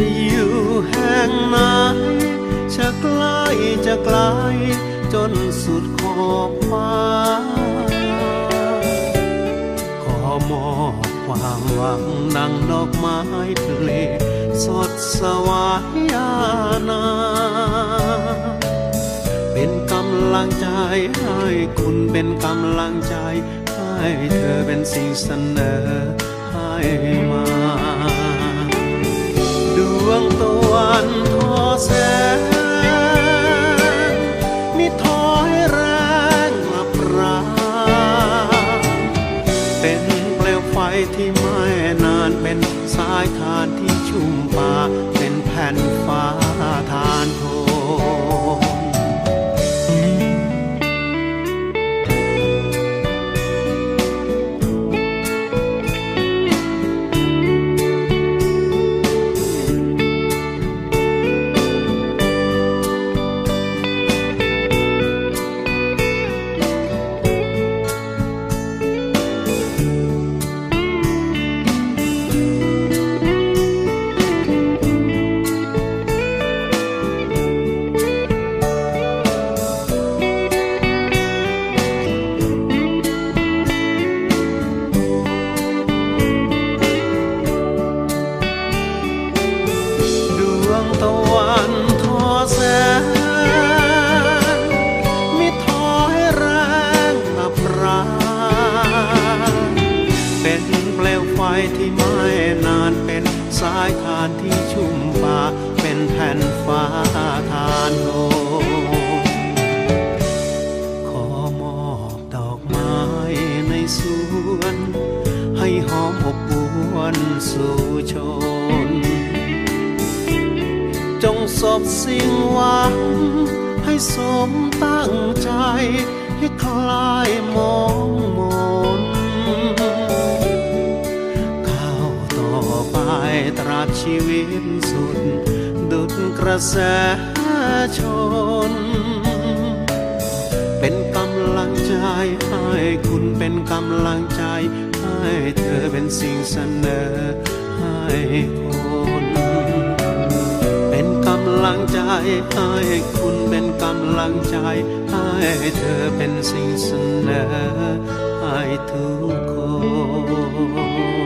จะอยู่แห่งไหนจะใกล้จะไกลจนสุดขอบฟ้าขอมอบความหวังดังดอกไม้ทะเลสดสวายานา เป็นกำลังใจให้คุณเป็นกำลังใจ ให้เธอเป็นสิ่งเสนอให้มา องตะวันทอแสงมิทอยแรงลับรางเป็นเปลวไฟที่ไม่นานเป็นสายทานที่ชุ่มป่าเป็นแผ่นฟ้าทานโท งตะวันทอแสงมิทอให้แรงอับราเป็นเปลวไฟที่ไม่นานเป็นสายทานที่ชุ่มป่าเป็นแผ่นฟ้าทานโลมขอมอบดอกไม้ในสวนให้หอมอบอวนสู่ชน จงสบสิ่งหวัง ให้สมตั้งใจ ให้คลายมองมนก้าวต่อไปตราบชีวิตสุด ดุดกระแสชน เป็นกำลังใจให้คุณเป็นกำลังใจ ให้เธอเป็นสิ่งเสนอให้คน ลังใจให้คุณเป็นกำลังใจ ให้เธอเป็นสิ่งเสนอให้ทุกคน